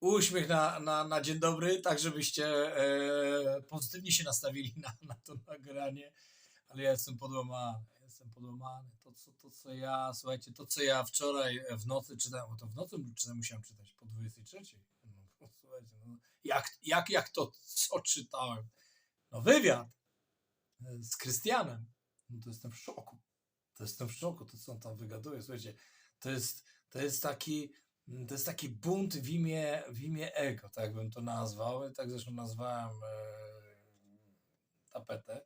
uśmiech na, na, na dzień dobry, tak żebyście e, pozytywnie się nastawili na, na to nagranie. Ale ja jestem podłamany, jestem podłamany. To co, to, co ja, słuchajcie, to, co ja wczoraj w nocy czytałem, bo to w nocy czytałem, musiałem czytać po 23. No, słuchajcie, no, jak, jak, jak to, co czytałem? No wywiad e, z Krystianem. No to jestem w szoku. To jestem w szoku, to co on tam wygaduje. Słuchajcie, to jest, to jest taki, to jest taki bunt w imię, w imię ego, tak bym to nazwał. Tak zresztą nazwałem e, tapetę.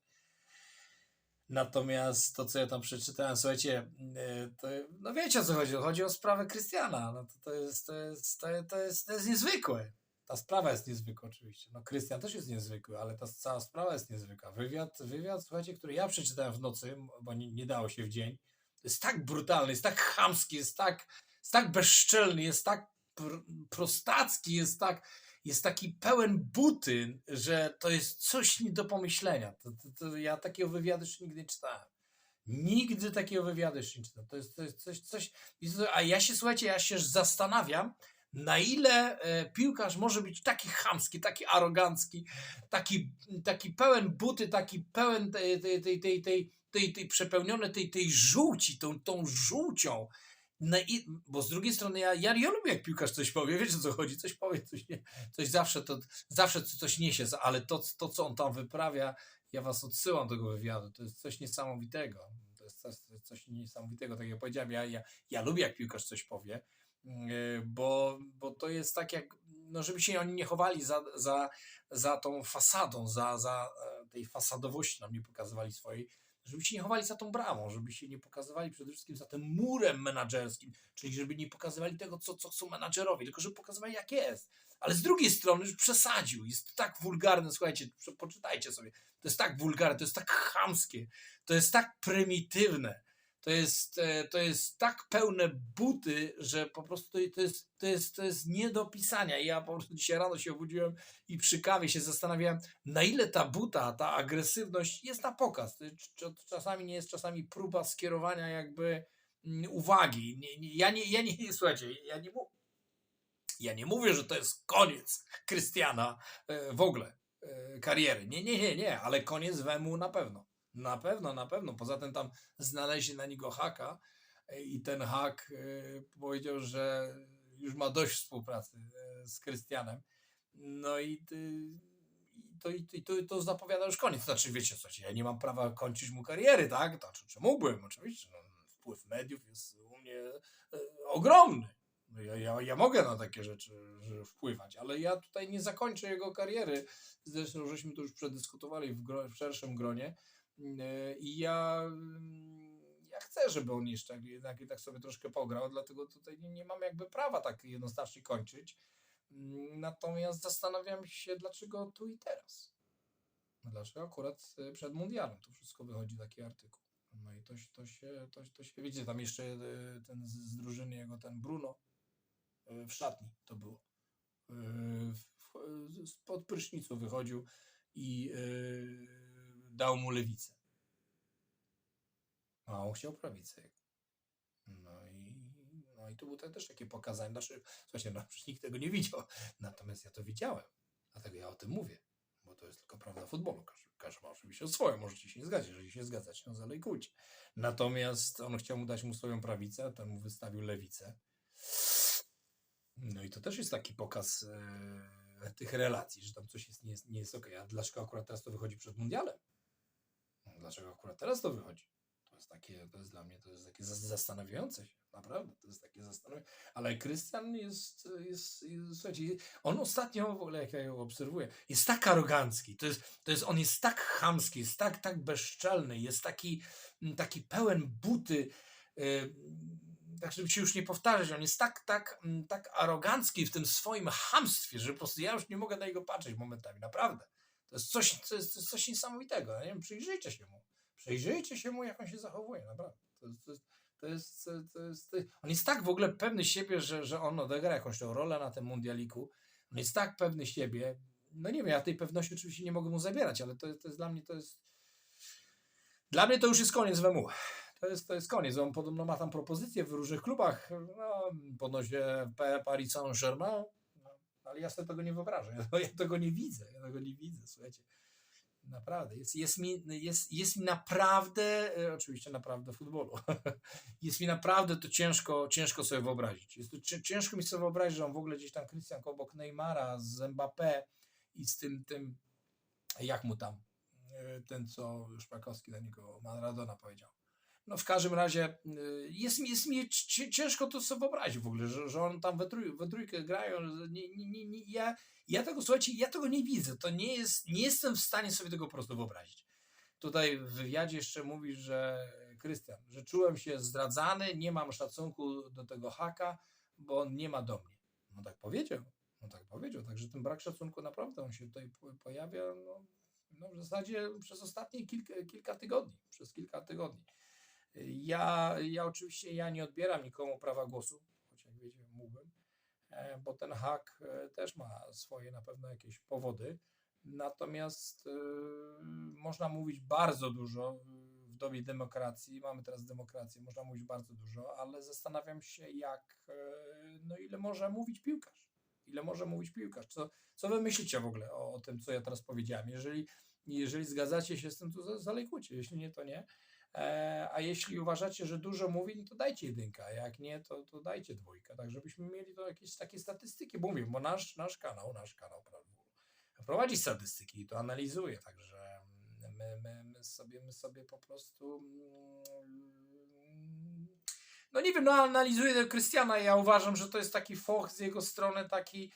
Natomiast to, co ja tam przeczytałem, słuchajcie, e, to, no wiecie o co chodzi. Chodzi o sprawę Krystiana. No to, to, jest, to, jest, to, to, jest, to jest niezwykłe. Ta sprawa jest niezwykła oczywiście. No Krystian też jest niezwykły, ale ta cała sprawa jest niezwykła. Wywiad, wywiad, słuchajcie, który ja przeczytałem w nocy, bo nie, nie dało się w dzień, jest tak brutalny, jest tak chamski, jest tak, jest tak bezczelny, jest tak pr prostacki, jest tak, jest taki pełen buty, że to jest coś nie do pomyślenia. To, to, to ja takiego wywiadu jeszcze nigdy nie czytałem. Nigdy takiego wywiadu jeszcze nie czytałem. To jest, to jest coś, coś. A ja się, słuchajcie, ja się zastanawiam, na ile e, piłkarz może być taki chamski, taki arogancki, taki, taki pełen buty, taki pełen tej, tej, tej, tej, tej, tej, tej przepełniony tej, tej żółci, tą, tą żółcią. No i, bo z drugiej strony ja, ja, ja lubię jak piłkarz coś powie, wiecie o co chodzi, coś powie, coś nie, coś zawsze to, zawsze coś niesie, ale to, to co on tam wyprawia, ja was odsyłam do tego wywiadu, to jest coś niesamowitego, to jest coś, coś niesamowitego, tak jak powiedziałem, ja, ja, ja lubię jak piłkarz coś powie, Yy, bo, bo to jest tak jak, no żeby się oni nie chowali za, za, za tą fasadą, za, za e, tej fasadowości nam nie pokazywali swojej, żeby się nie chowali za tą bramą, żeby się nie pokazywali przede wszystkim za tym murem menadżerskim, czyli żeby nie pokazywali tego, co, co są menadżerowie, tylko żeby pokazywali jak jest. Ale z drugiej strony już przesadził, jest tak wulgarny, słuchajcie, poczytajcie sobie, to jest tak wulgarne, to jest tak chamskie, to jest tak prymitywne, to jest, e, to jest tak pełne buty, że po prostu to, jest, to, jest, to jest nie do pisania. Ja po prostu dzisiaj rano się obudziłem i przy kawie się zastanawiałem, na ile ta buta, ta agresywność jest na pokaz. Czasami nie jest czasami próba skierowania jakby mm, uwagi. Ja, nie, ja nie, słuchajcie, ja nie, ja nie mówię, że to jest koniec Krystiana e, w ogóle e, kariery. Nie, nie, nie, nie, ale koniec WMU na pewno. Na pewno, na pewno. Poza tym tam znaleźli na niego haka e, i ten hak e, powiedział, że już ma dość współpracy e, z Krystianem. No i to, i to, to zapowiada już koniec. Znaczy, wiecie co, ja nie mam prawa kończyć mu kariery, tak? Znaczy, czy mógłbym, oczywiście. No, wpływ mediów jest u mnie ogromny. No, ja, ja, ja mogę na takie rzeczy wpływać, ale ja tutaj nie zakończę jego kariery. Zresztą żeśmy to już przedyskutowali w, gro, w szerszym gronie. E, I ja, mm, ja chcę, żeby on jeszcze jednak tak sobie troszkę pograł, dlatego tutaj nie, mam jakby prawa tak jednoznacznie kończyć. Mm, natomiast zastanawiam się, dlaczego tu i teraz. Dlaczego akurat e, przed mundialem to wszystko wychodzi taki artykuł. No i to, to, się, to, to się, widzicie, tam jeszcze e, ten z, z drużyny jego, ten Bruno w szatni to było. Spod prysznicu wychodził i dał mu lewicę. A on chciał prawicę. No i, no i to było też takie pokazanie. Znaczy, słuchajcie, no przecież nikt tego nie widział. Natomiast ja to widziałem. Dlatego ja o tym mówię. Bo to jest tylko prawda futbolu. Każdy, każdy ma oczywiście swoje. Możecie się nie zgadzać. Jeżeli się zgadzacie, no zalejkujcie. Natomiast on chciał mu dać mu swoją prawicę, ten mu wystawił lewicę. No i to też jest taki pokaz e, tych relacji, że tam coś jest, nie jest, nie jest ok. A dlaczego akurat teraz to wychodzi przed mundialem? Dlaczego akurat teraz to wychodzi? To jest takie, to jest dla mnie, to jest takie zastanawiające się, naprawdę, to jest takie zastanawiające. Ale Krystian jest, jest, jest, słuchajcie, on ostatnio w ogóle, jak ja ją obserwuję, jest tak arogancki, to jest, to jest, on jest tak chamski, jest tak, tak bezczelny, jest taki, taki pełen buty, yy, tak żeby się już nie powtarzać, on jest tak, tak, tak arogancki w tym swoim hamstwie, że po prostu ja już nie mogę na niego patrzeć momentami, naprawdę. To jest coś, to jest, to jest coś niesamowitego. Nie wiem, przyjrzyjcie się mu. Przyjrzyjcie się mu, jak on się zachowuje, naprawdę. To jest, to jest, to to jest, to on jest tak w ogóle pewny siebie, że, że on odegra jakąś tą rolę na tym mundialiku. On jest tak pewny siebie. No nie wiem, ja tej pewności oczywiście nie mogę mu zabierać, ale to, to jest dla mnie to jest. Dla mnie to już jest koniec WMU. To jest, to jest koniec. On podobno ma tam propozycje w różnych klubach. No, ponoć Paris Saint-Germain. Ale ja sobie tego nie wyobrażam. Ja, ja tego nie widzę. Ja tego nie widzę, słuchajcie. Naprawdę. Jest, jest, mi, jest, jest mi naprawdę, e, oczywiście naprawdę futbolu, jest mi naprawdę to ciężko, ciężko sobie wyobrazić. Jest to cię- ciężko mi sobie wyobrazić, że on w ogóle gdzieś tam Christian obok Neymara z Mbappé i z tym, tym jak mu tam, e, ten co Szpakowski do niego Maradona powiedział. No w każdym razie y, jest mi, jest mi ci- ciężko to sobie wyobrazić w ogóle, że, że on tam we, trój, we trójkę grają. Nie, nie, nie, ja, ja tego, słuchajcie, ja tego nie widzę. To nie jest, nie jestem w stanie sobie tego po prostu wyobrazić. Tutaj w wywiadzie jeszcze mówi, że Krystian, że czułem się zdradzany, nie mam szacunku do tego haka, bo on nie ma do mnie. No tak powiedział. No tak powiedział. Także ten brak szacunku naprawdę on się tutaj po- pojawia no, no w zasadzie przez ostatnie kilka, kilka tygodni. Przez kilka tygodni. Ja, ja oczywiście ja nie odbieram nikomu prawa głosu, choć jak wiecie, mógłbym, e, bo ten hak e, też ma swoje na pewno jakieś powody. Natomiast e, można mówić bardzo dużo w dobie demokracji. Mamy teraz demokrację, można mówić bardzo dużo, ale zastanawiam się, jak, no ile może mówić piłkarz. Ile może mówić piłkarz? Co, co wy myślicie w ogóle o, o tym, co ja teraz powiedziałem? Jeżeli, jeżeli zgadzacie się z tym, to za- zalejkujcie. Jeśli nie, to nie. E, a jeśli uważacie, że dużo mówi, no to dajcie jedynkę, a jak nie, to, to dajcie dwójkę, tak żebyśmy mieli to jakieś takie statystyki, bo mówię, bo nasz, nasz kanał, nasz kanał prowadzi statystyki i to analizuje, także my, my, my, sobie, my sobie po prostu mm, no nie wiem, no analizuję Krystiana ja uważam, że to jest taki foch z jego strony, taki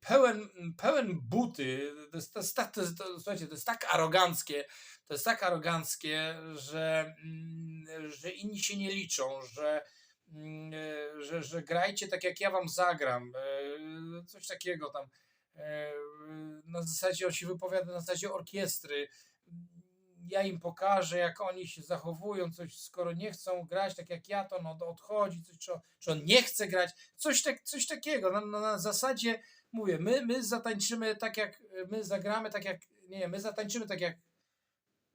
pełen, pełen buty, to jest, to, jest tak, to, jest, to, słuchajcie, to jest tak aroganckie, to jest tak aroganckie, że, mm, że inni się nie liczą, że, mm, e, że, że grajcie tak jak ja wam zagram, e, coś takiego tam. Na zasadzie on się wypowiada na zasadzie orkiestry. Ja im pokażę, jak oni się zachowują, coś, skoro nie chcą grać tak jak ja, to on od- odchodzi, coś, czy, on, czy on nie chce grać, coś, tak, coś takiego. Na, na, na zasadzie mówię, my, my zatańczymy tak jak, my zagramy tak jak, nie my zatańczymy tak jak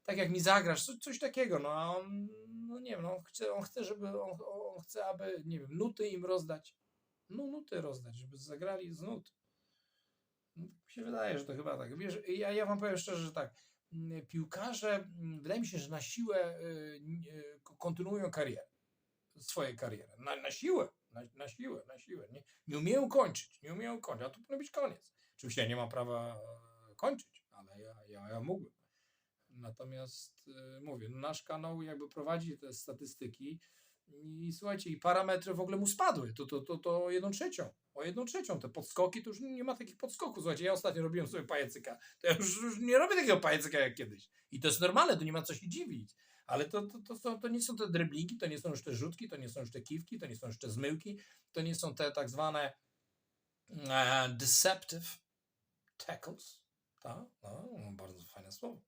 tak jak mi zagrasz, coś, coś takiego, no a on, no nie wiem, no on chce, on chce, żeby, on, on chce, aby, nie wiem, nuty im rozdać, no nuty rozdać, żeby zagrali z nut. No, mi się wydaje, że to chyba tak. Wiesz, ja, ja wam powiem szczerze, że tak, piłkarze, mm, wydaje mi się, że na siłę y, y, kontynuują karierę, swoje kariery, na, na siłę, na, na siłę, na siłę, nie, nie umieją kończyć, nie umieją kończyć, a tu powinno być koniec. Oczywiście ja nie mam prawa e, kończyć, ale ja, ja, ja mógłbym. Natomiast y, mówię, no nasz kanał jakby prowadzi te statystyki i słuchajcie, i parametry w ogóle mu spadły. To, to, to, to jedną trzecią. O jedną trzecią. Te podskoki to już nie ma takich podskoków. Słuchajcie, ja ostatnio robiłem sobie pajecyka. To ja już, już nie robię takiego pajecyka jak kiedyś. I to jest normalne, to nie ma co się dziwić. Ale to, to, to, są, to nie są te dryblingi, to nie są już te rzutki, to nie są już te kiwki, to nie są już te zmyłki, to nie są te tak zwane e, deceptive tackles. Tak? No, bardzo fajne słowo.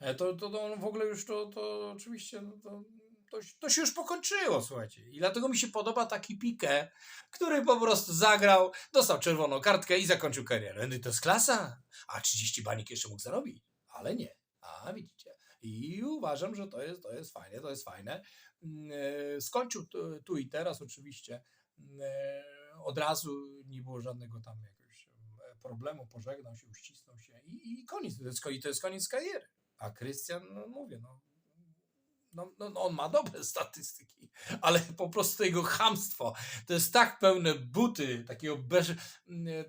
E, To, to, to w ogóle już to, to oczywiście no to, to, to się już pokończyło, słuchajcie. I dlatego mi się podoba taki Pique, który po prostu zagrał, dostał czerwoną kartkę i zakończył karierę. No to jest klasa. A 30 banik jeszcze mógł zarobić. Ale nie. A widzicie. I uważam, że to jest, to jest fajne, to jest fajne. Mm, e, Skończył tu, i teraz oczywiście. Mm, e, Od razu nie było żadnego tam jakiegoś problemu, pożegnał się, uścisnął się i, i koniec. To jest, to jest koniec kariery. A Krystian, no mówię, no, no, no, no on ma dobre statystyki, ale po prostu jego chamstwo to jest tak pełne buty, takiego, bez,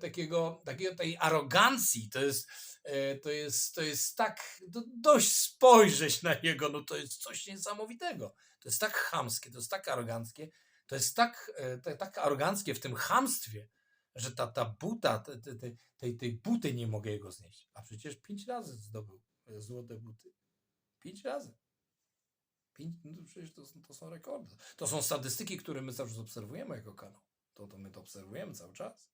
takiego, takiego tej arogancji, to jest, e, to jest, to jest tak, to dość spojrzeć na niego, no to jest coś niesamowitego. To jest tak chamskie, to jest tak aroganckie, to jest tak, te- tak aroganckie w tym chamstwie, że ta, ta buta, te, te, te, tej, tej buty nie mogę jego znieść. A przecież pięć razy zdobył e, złote buty. Pięć razy. Pięć, no to przecież to, to są rekordy. To są statystyki, które my cały czas obserwujemy jako kanał. To, to my to obserwujemy cały czas.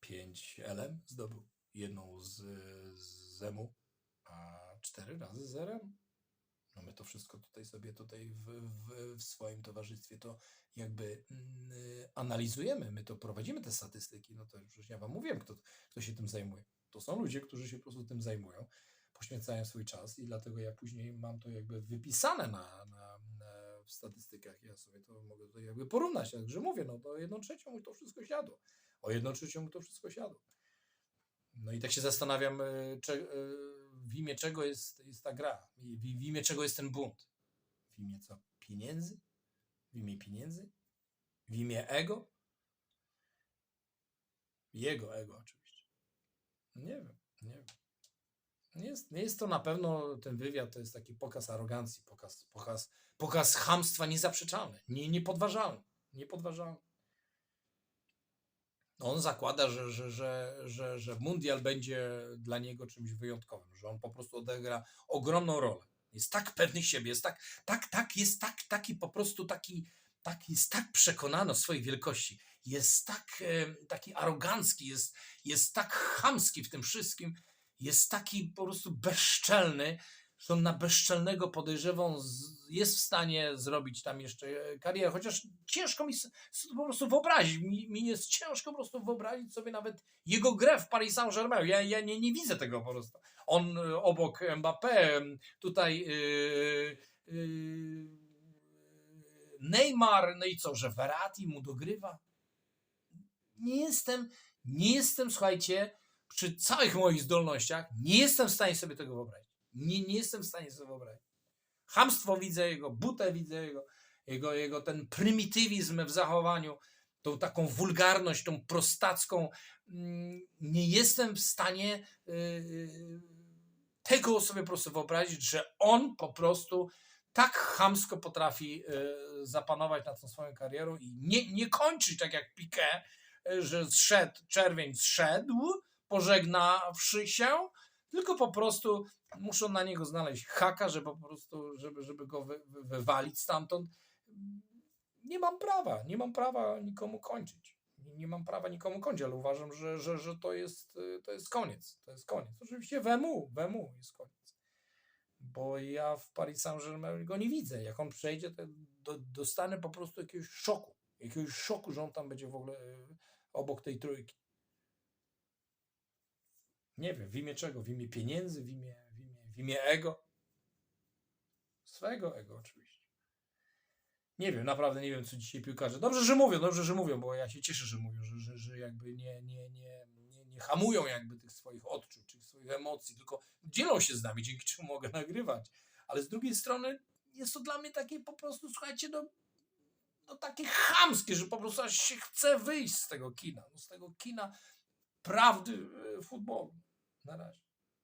Pięć LM zdobył. Jedną z, z Zemu, a cztery razy z RM. No my to wszystko tutaj sobie tutaj w, w, w swoim towarzystwie to jakby mm, analizujemy, my to prowadzimy te statystyki, no to już ja wam mówiłem, kto, kto się tym zajmuje. To są ludzie, którzy się po prostu tym zajmują, poświęcają swój czas i dlatego ja później mam to jakby wypisane na, na, na w statystykach. Ja sobie to mogę tutaj jakby porównać. Także mówię, no to jedną trzecią mu to wszystko siadło. O jedną trzecią mu to wszystko siadło. No i tak się zastanawiam, y, cze, y, w imię czego jest, jest ta gra, w, w imię czego jest ten bunt. W imię co? Pieniędzy? W imię pieniędzy? W imię ego? Jego ego oczywiście. Nie wiem, nie wiem. Nie jest, nie jest to na pewno ten wywiad, to jest taki pokaz arogancji, pokaz, pokaz, pokaz chamstwa niezaprzeczalny, nie, niepodważalny, niepodważalny. On zakłada, że, że, że, że, że mundial będzie dla niego czymś wyjątkowym, że on po prostu odegra ogromną rolę. Jest tak pewny siebie, jest tak, tak, tak, jest tak, taki po prostu taki, tak, jest tak przekonany o swojej wielkości, jest tak, taki arogancki, jest, jest tak chamski w tym wszystkim, jest taki po prostu bezczelny, że on na bezczelnego podejrzewam z- jest w stanie zrobić tam jeszcze e, karierę, chociaż ciężko mi po prostu wyobrazić, mi, mi jest ciężko po prostu wyobrazić sobie nawet jego grę w Paris Saint-Germain. Ja, ja nie, nie widzę tego po prostu. On e, obok Mbappé, tutaj yy, yy, Neymar, no i co, że Verratti mu dogrywa? Nie jestem, nie jestem, słuchajcie, przy całych moich zdolnościach, nie jestem w stanie sobie tego wyobrazić. Nie, nie jestem w stanie sobie wyobrazić. Chamstwo widzę jego, butę widzę jego, jego, jego ten prymitywizm w zachowaniu, tą taką wulgarność, tą prostacką. mm, Nie jestem w stanie yy, tego sobie po prostu wyobrazić, że on po prostu tak chamsko potrafi yy, zapanować nad tą swoją karierą i nie, nie kończyć tak jak Piqué, yy, że zszedł, czerwień zszedł, pożegnawszy się, tylko po prostu muszą na niego znaleźć haka, żeby po prostu, żeby, żeby go wy, wy, wywalić stamtąd. Nie mam prawa, nie mam prawa nikomu kończyć. Nie, mam prawa nikomu kończyć, ale uważam, że, że, że to, jest, to jest koniec. To jest koniec. Oczywiście WMU, WMU jest koniec. Bo ja w Paris Saint-Germain go nie widzę. Jak on przejdzie, to do, dostanę po prostu jakiegoś szoku. Jakiegoś szoku, że on tam będzie w ogóle y, obok tej trójki. Nie wiem, w imię czego? W imię pieniędzy, w imię, w imię, w imię ego? Swego ego oczywiście. Nie wiem, naprawdę nie wiem, co dzisiaj piłkarze. Dobrze, że mówią, dobrze, że mówią, bo ja się cieszę, że mówią, że, że, że jakby nie, nie, nie, nie, nie hamują jakby tych swoich odczuć, czy swoich emocji, tylko dzielą się z nami, dzięki czemu mogę nagrywać. Ale z drugiej strony jest to dla mnie takie po prostu, słuchajcie, no, no takie chamskie, że po prostu aż się chce wyjść z tego kina, no, z tego kina prawdy e, futbolu. Na razie.